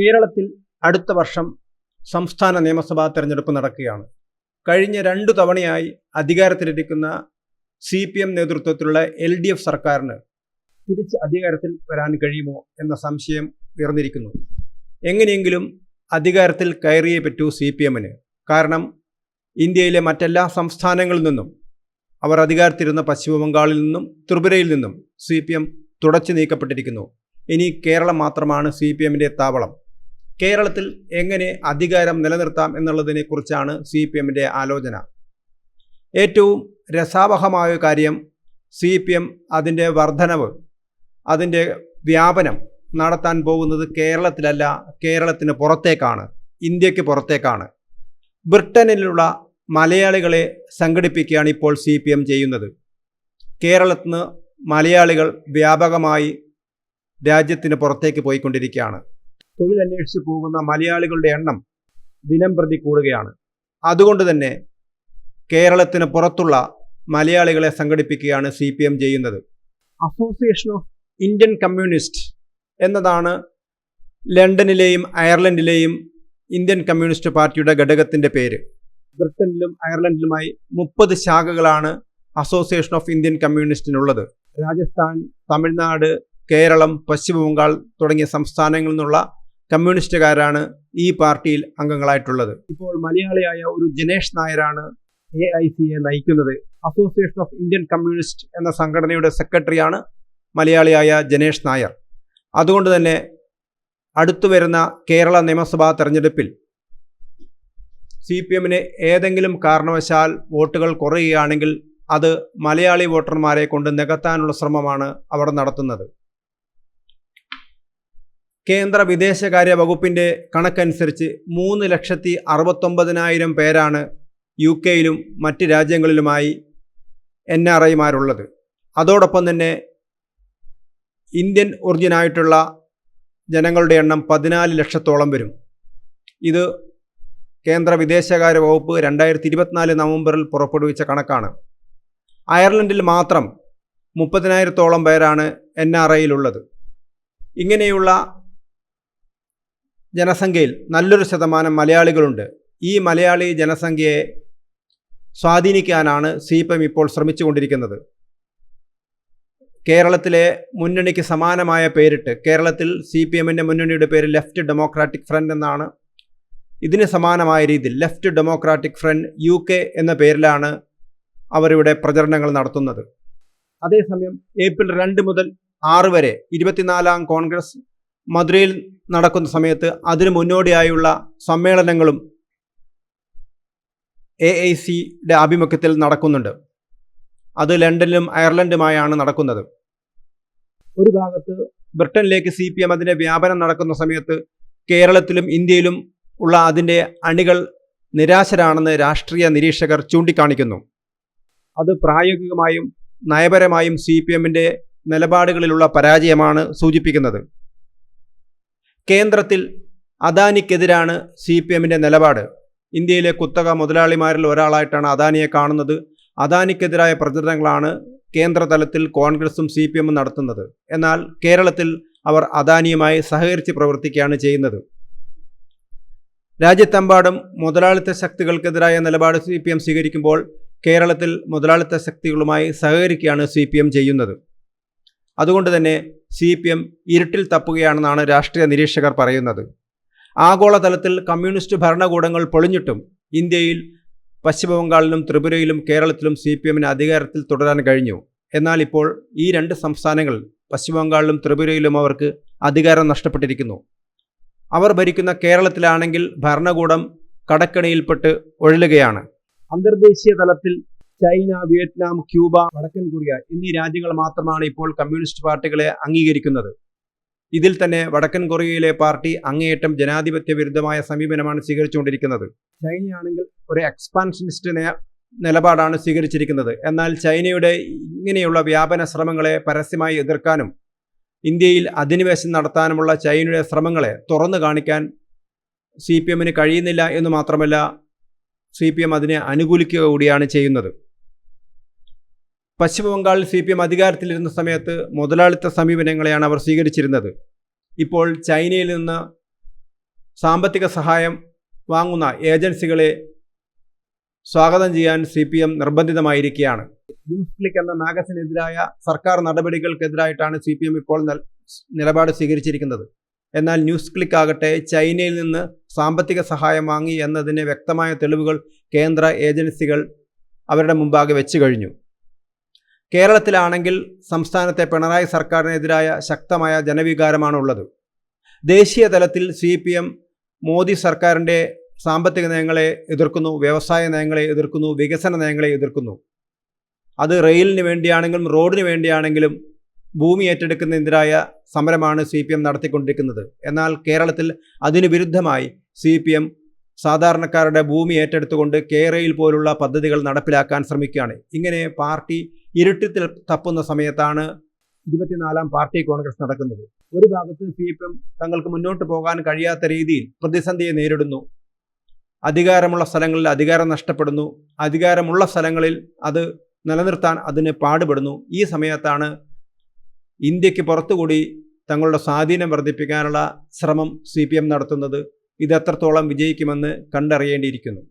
കേരളത്തിൽ അടുത്ത വർഷം സംസ്ഥാന നിയമസഭാ തെരഞ്ഞെടുപ്പ് നടക്കുകയാണ്. കഴിഞ്ഞ രണ്ടു തവണയായി അധികാരത്തിലിരിക്കുന്ന സി പി എം നേതൃത്വത്തിലുള്ള എൽ ഡി എഫ് സർക്കാരിന് തിരിച്ച് അധികാരത്തിൽ വരാൻ കഴിയുമോ എന്ന സംശയം ഉയർന്നിരിക്കുന്നു. എങ്ങനെയെങ്കിലും അധികാരത്തിൽ കയറിയേ പറ്റൂ സി പി എമ്മിന്. കാരണം ഇന്ത്യയിലെ മറ്റെല്ലാ സംസ്ഥാനങ്ങളിൽ നിന്നും അവർ അധികാരത്തിരുന്ന പശ്ചിമ ബംഗാളിൽ നിന്നും ത്രിപുരയിൽ നിന്നും സി പി എം തുടച്ചു നീക്കപ്പെട്ടിരിക്കുന്നു. ഇനി കേരളം മാത്രമാണ് സി പി എമ്മിന്റെ താവളം. കേരളത്തിൽ എങ്ങനെ അധികാരം നിലനിർത്താം എന്നുള്ളതിനെക്കുറിച്ചാണ് സി പി എമ്മിന്റെ ആലോചന. ഏറ്റവും രസാവഹമായ കാര്യം സി പി എം അതിന്റെ വർധനവ് അതിന്റെ വ്യാപനം നടത്താൻ പോകുന്നത് കേരളത്തിലല്ല കേരളത്തിന് പുറത്തേക്കാണ് ഇന്ത്യയ്ക്ക് പുറത്തേക്കാണ്. ബ്രിട്ടനിലുള്ള മലയാളികളെ സംഘടിപ്പിക്കുകയാണ് ഇപ്പോൾ സി പി എം ചെയ്യുന്നത്. കേരളത്തിന് മലയാളികൾ വ്യാപകമായി രാജ്യത്തിന് പുറത്തേക്ക് പോയിക്കൊണ്ടിരിക്കുകയാണ്. തൊഴിലന്വേഷിച്ച് പോകുന്ന മലയാളികളുടെ എണ്ണം ദിനം പ്രതി കൂടുകയാണ്. അതുകൊണ്ട് തന്നെ കേരളത്തിന് പുറത്തുള്ള മലയാളികളെ സംഘടിപ്പിക്കുകയാണ് സി പി എം ചെയ്യുന്നത്. അസോസിയേഷൻ ഓഫ് ഇന്ത്യൻ കമ്മ്യൂണിസ്റ്റ് എന്നതാണ് ലണ്ടനിലെയും അയർലൻഡിലെയും ഇന്ത്യൻ കമ്മ്യൂണിസ്റ്റ് പാർട്ടിയുടെ ഘടകത്തിന്റെ പേര്. ബ്രിട്ടനിലും അയർലൻഡിലുമായി മുപ്പത് ശാഖകളാണ് അസോസിയേഷൻ ഓഫ് ഇന്ത്യൻ കമ്മ്യൂണിസ്റ്റിനുള്ളത് രാജസ്ഥാൻ തമിഴ്നാട് കേരളം പശ്ചിമ ബംഗാൾ തുടങ്ങിയ സംസ്ഥാനങ്ങളിൽ നിന്നുള്ള കമ്മ്യൂണിസ്റ്റുകാരാണ് ഈ പാർട്ടിയിൽ അംഗങ്ങളായിട്ടുള്ളത്. ഇപ്പോൾ മലയാളിയായ ഒരു ജനേഷ് നായരാണ് എ ഐ സിയെ നയിക്കുന്നത്. അസോസിയേഷൻ ഓഫ് ഇന്ത്യൻ കമ്മ്യൂണിസ്റ്റ് എന്ന സംഘടനയുടെ സെക്രട്ടറിയാണ് മലയാളിയായ ജനേഷ് നായർ. അതുകൊണ്ട് തന്നെ അടുത്തു വരുന്ന കേരള നിയമസഭാ തെരഞ്ഞെടുപ്പിൽ സി പി എമ്മിന് ഏതെങ്കിലും കാരണവശാൽ വോട്ടുകൾ കുറയുകയാണെങ്കിൽ അത് മലയാളി വോട്ടർമാരെ കൊണ്ട് നികത്താനുള്ള ശ്രമമാണ് അവർ നടത്തുന്നത്. കേന്ദ്ര വിദേശകാര്യ വകുപ്പിന്റെ കണക്കനുസരിച്ച് മൂന്ന് ലക്ഷത്തി അറുപത്തൊമ്പതിനായിരം പേരാണ് യു കെയിലും മറ്റ് രാജ്യങ്ങളിലുമായി എൻ ആർ ഐമാരുള്ളത്. അതോടൊപ്പം തന്നെ ഇന്ത്യൻ ഒറിജിനായിട്ടുള്ള ജനങ്ങളുടെ എണ്ണം പതിനാല് ലക്ഷത്തോളം വരും. ഇത് കേന്ദ്ര വിദേശകാര്യ വകുപ്പ് രണ്ടായിരത്തി ഇരുപത്തിനാല് നവംബറിൽ പുറപ്പെടുവിച്ച കണക്കാണ്. അയർലൻഡിൽ മാത്രം മുപ്പതിനായിരത്തോളം പേരാണ് എൻ ആർ ഐയിലുള്ളത്. ഇങ്ങനെയുള്ള ജനസംഖ്യയിൽ നല്ലൊരു ശതമാനം മലയാളികളുണ്ട്. ഈ മലയാളി ജനസംഖ്യയെ സ്വാധീനിക്കാനാണ് സി പി എം ഇപ്പോൾ ശ്രമിച്ചുകൊണ്ടിരിക്കുന്നത്. കേരളത്തിലെ മുന്നണിക്ക് സമാനമായ പേരിട്ട് കേരളത്തിൽ സി പി എമ്മിന്റെ മുന്നണിയുടെ പേര് ലെഫ്റ്റ് ഡെമോക്രാറ്റിക് ഫ്രണ്ട് എന്നാണ്. ഇതിന് സമാനമായ രീതിയിൽ left democratic front U K എന്ന പേരിലാണ് അവരിവിടെ പ്രചരണങ്ങൾ നടത്തുന്നത്. അതേസമയം ഏപ്രിൽ രണ്ട് മുതൽ ആറ് വരെ ഇരുപത്തിനാലാം കോൺഗ്രസ് മധുരയിൽ നടക്കുന്ന സമയത്ത് അതിനു മുന്നോടിയായുള്ള സമ്മേളനങ്ങളും എ ഐ സിയുടെ ആഭിമുഖ്യത്തിൽ നടക്കുന്നുണ്ട്. അത് ലണ്ടനിലും അയർലൻഡുമായാണ് നടക്കുന്നത്. ഒരു ഭാഗത്ത് ബ്രിട്ടനിലേക്ക് സി പി എം അതിന്റെ വ്യാപനം നടക്കുന്ന സമയത്ത് കേരളത്തിലും ഇന്ത്യയിലും ഉള്ള അതിന്റെ അണികൾ നിരാശരാണെന്ന് രാഷ്ട്രീയ നിരീക്ഷകർ ചൂണ്ടിക്കാണിക്കുന്നു. അത് പ്രായോഗികമായും നയപരമായും സി പി എമ്മിന്റെ നിലപാടുകളിലുള്ള പരാജയമാണ് സൂചിപ്പിക്കുന്നത്. കേന്ദ്രത്തിൽ അദാനിക്കെതിരാണ് സി പി എമ്മിന്റെ നിലപാട്. ഇന്ത്യയിലെ കുത്തക മുതലാളിമാരിൽ ഒരാളായിട്ടാണ് അദാനിയെ കാണുന്നത്. അദാനിക്കെതിരായ പ്രചരണങ്ങളാണ് കേന്ദ്രതലത്തിൽ കോൺഗ്രസും സി പി എമ്മും നടത്തുന്നത്. എന്നാൽ കേരളത്തിൽ അവർ അദാനിയുമായി സഹകരിച്ച് പ്രവർത്തിക്കുകയാണ് ചെയ്യുന്നത്. രാജ്യത്തെമ്പാടും മുതലാളിത്ത ശക്തികൾക്കെതിരായ നിലപാട് സി പി എം സ്വീകരിക്കുമ്പോൾ കേരളത്തിൽ മുതലാളിത്ത ശക്തികളുമായി സഹകരിക്കുകയാണ് സി പി എം ചെയ്യുന്നത്. അതുകൊണ്ട് തന്നെ സി പി എം ഇരുട്ടിൽ തപ്പുകയാണെന്നാണ് രാഷ്ട്രീയ നിരീക്ഷകർ പറയുന്നത്. ആഗോളതലത്തിൽ കമ്മ്യൂണിസ്റ്റ് ഭരണകൂടങ്ങൾ പൊളിഞ്ഞിട്ടും ഇന്ത്യയിൽ പശ്ചിമബംഗാളിലും ത്രിപുരയിലും കേരളത്തിലും സി പി എമ്മിന് അധികാരത്തിൽ തുടരാൻ കഴിഞ്ഞു. എന്നാൽ ഇപ്പോൾ ഈ രണ്ട് സംസ്ഥാനങ്ങൾ പശ്ചിമബംഗാളിലും ത്രിപുരയിലും അവർക്ക് അധികാരം നഷ്ടപ്പെട്ടിരിക്കുന്നു. അവർ ഭരിക്കുന്ന കേരളത്തിലാണെങ്കിൽ ഭരണകൂടം കടക്കണിയിൽപ്പെട്ട് ഒഴലുകയാണ്. അന്തർദേശീയ തലത്തിൽ ചൈന വിയറ്റ്നാം ക്യൂബ വടക്കൻ കൊറിയ എന്നീ രാജ്യങ്ങൾ മാത്രമാണ് ഇപ്പോൾ കമ്മ്യൂണിസ്റ്റ് പാർട്ടികളെ അംഗീകരിക്കുന്നത്. ഇതിൽ തന്നെ വടക്കൻ കൊറിയയിലെ പാർട്ടി അങ്ങേയറ്റം ജനാധിപത്യ വിരുദ്ധമായ സമീപനമാണ് സ്വീകരിച്ചുകൊണ്ടിരിക്കുന്നത്. ചൈനയാണെങ്കിൽ ഒരു എക്സ്പാൻഷനിസ്റ്റ് നിലപാടാണ് സ്വീകരിച്ചിരിക്കുന്നത്. എന്നാൽ ചൈനയുടെ ഇങ്ങനെയുള്ള വ്യാപന ശ്രമങ്ങളെ പരസ്യമായി എതിർക്കാനും ഇന്ത്യയിൽ അധിനിവേശം നടത്താനുമുള്ള ചൈനയുടെ ശ്രമങ്ങളെ തുറന്നു കാണിക്കാൻ സി പി എമ്മിന് കഴിയുന്നില്ല എന്ന് മാത്രമല്ല സി പി എം അതിനെ അനുകൂലിക്കുക കൂടിയാണ് ചെയ്യുന്നത്. പശ്ചിമ ബംഗാളിൽ സി പി എം അധികാരത്തിലിരുന്ന സമയത്ത് മുതലാളിത്ത സമീപനങ്ങളെയാണ് അവർ സ്വീകരിച്ചിരുന്നത്. ഇപ്പോൾ ചൈനയിൽ നിന്ന് സാമ്പത്തിക സഹായം വാങ്ങുന്ന ഏജൻസികളെ സ്വാഗതം ചെയ്യാൻ സി പി എം നിർബന്ധിതമായിരിക്കുകയാണ്. ന്യൂസ് ക്ലിക്ക് എന്ന മാഗസിനെതിരായ സർക്കാർ നടപടികൾക്കെതിരായിട്ടാണ് സി പി എം ഇപ്പോൾ നിലപാട് സ്വീകരിച്ചിരിക്കുന്നത്. എന്നാൽ ന്യൂസ് ക്ലിക്ക് ആകട്ടെ ചൈനയിൽ നിന്ന് സാമ്പത്തിക സഹായം വാങ്ങി എന്നതിന് വ്യക്തമായ തെളിവുകൾ കേന്ദ്ര ഏജൻസികൾ അവരുടെ മുമ്പാകെ വെച്ചു കഴിഞ്ഞു. കേരളത്തിലാണെങ്കിൽ സംസ്ഥാനത്തെ പിണറായി സർക്കാരിനെതിരായ ശക്തമായ ജനവികാരമാണുള്ളത്. ദേശീയ തലത്തിൽ സി പി എം മോദി സർക്കാരിന്റെ സാമ്പത്തിക നയങ്ങളെ എതിർക്കുന്നു വ്യവസായ നയങ്ങളെ എതിർക്കുന്നു വികസന നയങ്ങളെ എതിർക്കുന്നു. അത് റെയിലിന് വേണ്ടിയാണെങ്കിലും റോഡിന് വേണ്ടിയാണെങ്കിലും ഭൂമി ഏറ്റെടുക്കുന്നതിനെതിരായ സമരമാണ് സി പി എം നടത്തിക്കൊണ്ടിരിക്കുന്നത്. എന്നാൽ കേരളത്തിൽ അതിനു വിരുദ്ധമായി സി പി എം സാധാരണക്കാരുടെ ഭൂമി ഏറ്റെടുത്തുകൊണ്ട് കേരയിൽ പോലുള്ള പദ്ധതികൾ നടപ്പിലാക്കാൻ ശ്രമിക്കുകയാണ്. ഇങ്ങനെ പാർട്ടി ഇരുട്ടിൽ തപ്പുന്ന സമയത്താണ് ഇരുപത്തിനാലാം പാർട്ടി കോൺഗ്രസ് നടക്കുന്നത്. ഒരു ഭാഗത്ത് സി പി എം തങ്ങൾക്ക് മുന്നോട്ട് പോകാൻ കഴിയാത്ത രീതിയിൽ പ്രതിസന്ധിയെ നേരിടുന്നു. അധികാരമുള്ള സ്ഥലങ്ങളിൽ അധികാരം നഷ്ടപ്പെടുന്നു. അധികാരമുള്ള സ്ഥലങ്ങളിൽ അത് നിലനിർത്താൻ അതിന് പാടുപെടുന്നു. ഈ സമയത്താണ് ഇന്ത്യയ്ക്ക് പുറത്തുകൂടി തങ്ങളുടെ സ്വാധീനം വർദ്ധിപ്പിക്കാനുള്ള ശ്രമം സി നടത്തുന്നത്. ഇത് എത്രത്തോളം വിജയിക്കുമെന്ന് കണ്ടറിയേണ്ടിയിരിക്കുന്നു.